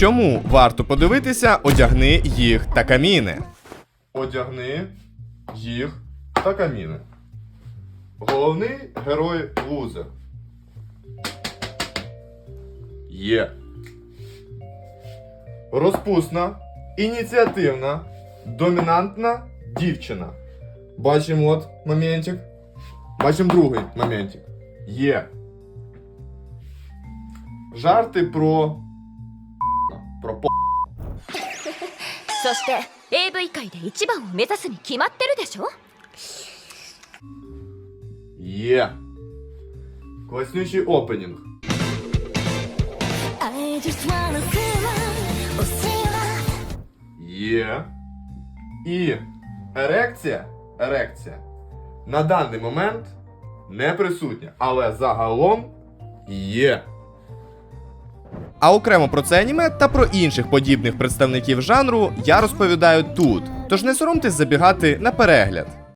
Чому варто подивитися одягни їх та каміни? Одягни їх та каміни. Головний герой лузер. Є. Розпусна, ініціативна, домінантна дівчина. Бачимо от моментик. Бачимо другий моментик. Є. Жарти про. Про по. そして AV 界で一番を目指すに決まってるでしょ Є. Класнючий опенінг. I just wanna feel love, oh feel love Є. І ерекція. Ерекція. На даний момент не присутня, але загалом є. А окремо про це аніме та про інших подібних представників жанру я розповідаю тут. Тож не соромтесь забігати на перегляд.